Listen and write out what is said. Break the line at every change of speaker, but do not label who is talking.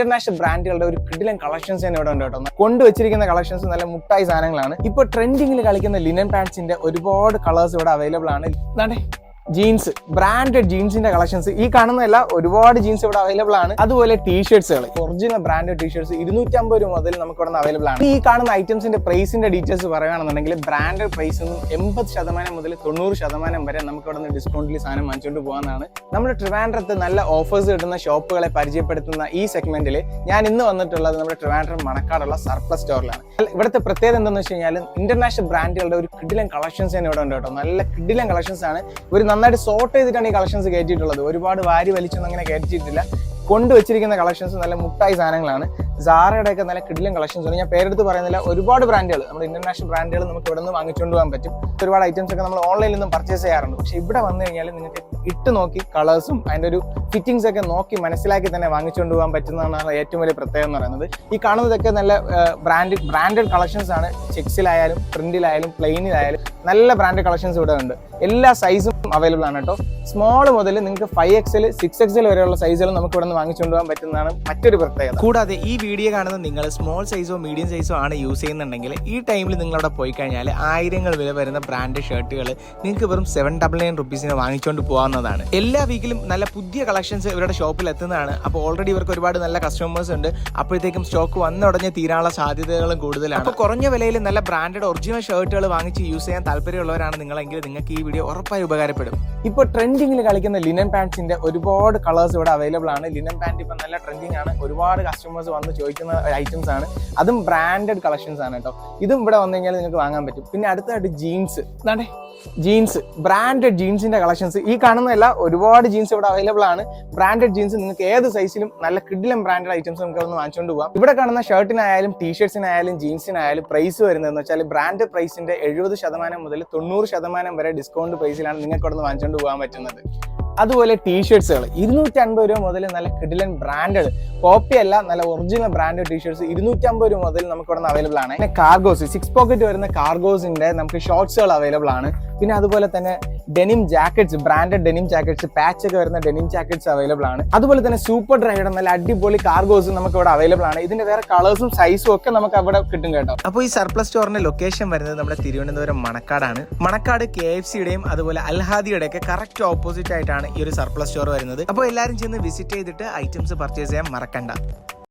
International ബ്രാൻഡുകളുടെ ഒരു കിടിലൻ കളക്ഷൻസ് തന്നെ ഇവിടെ ഉണ്ട് കേട്ടോ? കൊണ്ടുവച്ചിരിക്കുന്ന കളക്ഷൻസ് നല്ല മുട്ടായി സാധനങ്ങളാണ്. ഇപ്പൊ ട്രെൻഡിങ്ങിൽ കളിക്കുന്ന ലിനൻ പാൻസിന്റെ ഒരുപാട് കളേഴ്സ് ഇവിടെ അവൈലബിൾ ആണ്. ഇതാണ്ടേ ജീൻസ് ബ്രാൻഡഡ് ജീൻസിന്റെ കളക്ഷൻസ് ഈ കാണുന്നതല്ല ഒരുപാട് ജീൻസ് ഇവിടെ അവൈലബിൾ ആണ്. അതുപോലെ ടീഷർട്സുകൾ ഒറിജിനൽ ബ്രാൻഡഡ് ടീഷർട്സ് ഇരുന്നൂറ്റമ്പത് രൂപ മുതൽ നമുക്ക് ഇവിടെ അവൈലബിൾ ആണ്. ഈ കാണുന്ന ഐറ്റംസിന്റെ പ്രൈസിന്റെ ഡീറ്റെയിൽസ് പറയുകയാണെന്നുണ്ടെങ്കിൽ ബ്രാൻഡഡ് പ്രൈസ് നിന്നും എൺപത് ശതമാനം മുതൽ തൊണ്ണൂറ് ശതമാനം വരെ നമുക്ക് ഇവിടെ നിന്ന് ഡിസ്കൗണ്ടിൽ സാധനം വാങ്ങിച്ചുകൊണ്ട് പോകാനാണ് നമ്മൾ ട്രിവാൻഡ്രത്ത് നല്ല ഓഫേഴ്സ് കിട്ടുന്ന ഷോപ്പുകളെ പരിചയപ്പെടുത്തുന്ന ഈ സെഗ്മെന്റിൽ ഞാൻ ഇന്ന് വന്നിട്ടുള്ളത് നമ്മുടെ ട്രിവാൻഡ്രം മണക്കാടുള്ള സർപ്ലസ് സ്റ്റോറിലാണ് ഇവിടുത്തെ പ്രത്യേകത എന്താണെന്ന് വെച്ച് കഴിഞ്ഞാൽ ഇന്റർനാഷണൽ ബ്രാൻഡുകളുടെ ഒരു കിടിലൻ കളക്ഷൻസ് തന്നെ ഇവിടെ ഉണ്ട് കേട്ടോ. നല്ല കിടിലൻ കളക്ഷൻസ് ആണ്. ഒരു നന്നായിട്ട് സോർട്ട് ചെയ്തിട്ടാണ് ഈ കളക്ഷൻസ് കയറ്റിയിട്ടുള്ളത്. ഒരുപാട് വാരി വലിച്ചൊന്നും അങ്ങനെ കയറ്റിയിട്ടില്ല. കൊണ്ടുവച്ചിരിക്കുന്ന കളക്ഷൻസ് നല്ല മുട്ടായി സാധനങ്ങളാണ്. സാറയുടെ ഒക്കെ നല്ല കിടിലും കളക്ഷൻസ് ഉണ്ട് ഞാൻ പേരെടുത്ത് പറയുന്നില്ല. ഒരുപാട് ബ്രാൻഡുകൾ നമ്മുടെ ഇന്റർനാഷണൽ ബ്രാൻഡുകൾ നമുക്ക് ഇവിടെ നിന്ന് വാങ്ങിച്ചുകൊണ്ട് പോകാൻ പറ്റും. ഒരുപാട് ഐറ്റംസ് ഒക്കെ നമ്മൾ ഓൺലൈനിൽ നിന്നും പർച്ചേസ് ചെയ്യാറുണ്ട്. പക്ഷെ ഇവിടെ വന്നു കഴിഞ്ഞാൽ നിങ്ങൾക്ക് ഇട്ട് നോക്കി കളേഴ്സും അതിന്റെ ഒരു ഫിറ്റിംഗ്സ് ഒക്കെ നോക്കി മനസ്സിലാക്കി തന്നെ വാങ്ങിച്ചുകൊണ്ട് പോകാൻ പറ്റുന്നതാണ് ഏറ്റവും വലിയ പ്രത്യേകത എന്ന് പറയുന്നത്. ഈ കാണുന്നതൊക്കെ നല്ല ബ്രാൻഡ് ബ്രാൻഡഡ് കളക്ഷൻസ് ആണ്. ചെക്സിലായാലും പ്രിന്റിലായാലും പ്ലെയിനിലായാലും നല്ല ബ്രാൻഡ് കളക്ഷൻസ് ഇവിടെ ഉണ്ട്. എല്ലാ സൈസും അവൈലബിൾ ആണ് കേട്ടോ. സ്മോൾ മുതൽ നിങ്ങൾക്ക് ഫൈവ് എക്സൽ സിക്സ് എക്സൽ വരെയുള്ള സൈസുകൾ നമുക്ക് ഇവിടെ നിന്ന് വാങ്ങിച്ചുകൊണ്ട് പോകാൻ പറ്റുന്നതാണ് മറ്റൊരു പ്രത്യേകത.
കൂടാതെ ഈ വീഡിയോ കാണുന്ന നിങ്ങൾ സ്മോൾ സൈസോ മീഡിയം സൈസോ ആണ് യൂസ് ചെയ്യുന്നുണ്ടെങ്കിൽ ഈ ടൈമിൽ നിങ്ങൾ അവിടെ പോയി കഴിഞ്ഞാൽ ആയിരങ്ങൾ വില വരുന്ന ബ്രാൻഡ് ഷർട്ടുകൾ നിങ്ങൾക്ക് വെറും സെവൻ ഡബിൾ നയൻ റുപ്പീസിന് വാങ്ങിച്ചുകൊണ്ട് പോകാവുന്നതാണ്. എല്ലാ വീക്കിലും നല്ല പുതിയ കളക്ഷൻസ് ഇവരുടെ ഷോപ്പിൽ എത്തുന്നതാണ്. അപ്പോൾ ഓൾറെഡി ഇവർക്ക് ഒരുപാട് നല്ല കസ്റ്റമേഴ്സ് ഉണ്ട്. അപ്പോഴത്തേക്കും സ്റ്റോക്ക് വന്നുടഞ്ഞ് തീരാനുള്ള സാധ്യതകളും കൂടുതലാണ്. അപ്പോൾ കുറഞ്ഞ വിലയിൽ നല്ല ബ്രാൻഡഡ് ഒറിജിനൽ ഷർട്ടുകൾ വാങ്ങിച്ച് യൂസ് ചെയ്യാൻ താല്പര്യമുള്ളവരാണ് നിങ്ങളെങ്കിൽ നിങ്ങൾക്ക് ഈ വീഡിയോ ഉറപ്പായി ഉപകാരപ്പെടും.
ഇപ്പോൾ ട്രെൻഡിങ്ങിൽ കളിക്കുന്ന ലിനൻ പാൻസിന്റെ ഒരുപാട് കളേഴ്സ് ഇവിടെ അവൈലബിൾ ആണ്. ലിനൻ പാന്റ് ഇപ്പം നല്ല ട്രെൻഡിങ് ആണ്. ഒരുപാട് കസ്റ്റമേഴ്സ് വന്ന് ചോദിക്കുന്ന ഐറ്റംസ് ആണ്. അതും ബ്രാൻഡഡ് കളക്ഷൻസ് ആണ് കേട്ടോ ഇതും ഇവിടെ വന്നു കഴിഞ്ഞാൽ നിങ്ങൾക്ക് വാങ്ങാൻ പറ്റും. പിന്നെ അടുത്തായിട്ട് ജീൻസ് ഇതാണ്ടേ. ജീൻസ് ബ്രാൻഡഡ് ജീൻസിന്റെ കളക്ഷൻസ് ഈ കാണുന്നതല്ല ഒരുപാട് ജീൻസ് ഇവിടെ അവൈലബിൾ ആണ്. ബ്രാൻഡഡ് ജീൻസ് നിങ്ങൾക്ക് ഏത് സൈസിലും നല്ല കിഡിലും ബ്രാൻഡഡ് ഐറ്റംസ് നമുക്ക് ഒന്ന് വാങ്ങിച്ചുകൊണ്ട് പോകാം ഇവിടെ കാണുന്ന ഷർട്ടിനായാലും ടീഷർട്സിനായാലും ജീൻസിനായാലും പ്രൈസ് വരുന്നതെന്ന് വെച്ചാൽ ബ്രാൻഡ് പ്രൈസിന്റെ എഴുപത് ശതമാനം മുതൽ തൊണ്ണൂറ് ശതമാനം വരെ ഡിസ്കൗണ്ട് പ്രൈസിലാണ് നിങ്ങൾക്ക് ഇവിടെ നിന്ന് വാങ്ങിച്ചുകൊണ്ട് പോകാൻ പറ്റുന്നത്. അതുപോലെ ടീഷർട്സുകൾ ഇരുന്നൂറ്റി അൻപത് രൂപ മുതൽ നല്ല കിഡിലൻ ബ്രാൻഡഡ് കോപ്പി അല്ല നല്ല ഒറിജിനൽ ബ്രാൻഡ് ടീഷർട്സ് ഇരുന്നൂറ്റി അമ്പത് രൂപ മുതൽ നമുക്ക് ഇവിടെ നിന്ന് അവൈലബിൾ ആണ്. പിന്നെ കാർഗോസ് സിക്സ് പോക്കറ്റ് വരുന്ന കാർഗോസിന്റെ നമുക്ക് ഷോർട്സുകൾ അവൈലബിൾ ആണ്. പിന്നെ അതുപോലെ തന്നെ denim jackets branded denim jackets patch ഒക്കെ വരുന്ന ഡെനിം ജാക്കറ്റ്സ് അവൈലബിൾ ആണ്. അതുപോലെ തന്നെ സൂപ്പർ ഡ്രൈയുടെ നല്ല അടിപൊളി കാർഗോസും നമുക്ക് ഇവിടെ അവൈലബിൾ ആണ്. ഇതിന്റെ വേറെ കളേഴ്സും സൈസും ഒക്കെ നമുക്ക് അവിടെ കിട്ടും കേട്ടോ.
അപ്പോൾ ഈ സർപ്ലസ് സ്റ്റോറിന്റെ ലൊക്കേഷൻ വരുന്നത് നമ്മുടെ തിരുവനന്തപുരം മണക്കാടാണ്. മണക്കാട് കെ എഫ് സിയുടെയും അതുപോലെ അൽഹാദിയുടെ ഒക്കെ കറക്റ്റ് ഓപ്പോസിറ്റ് ആയിട്ടാണ് ഈ ഒരു സർപ്ലസ് സ്റ്റോർ വരുന്നത്. അപ്പോൾ എല്ലാവരും ചെന്ന് വിസിറ്റ് ചെയ്തിട്ട് ഐറ്റംസ് പർച്ചേസ് ചെയ്യാൻ മറക്കണ്ട.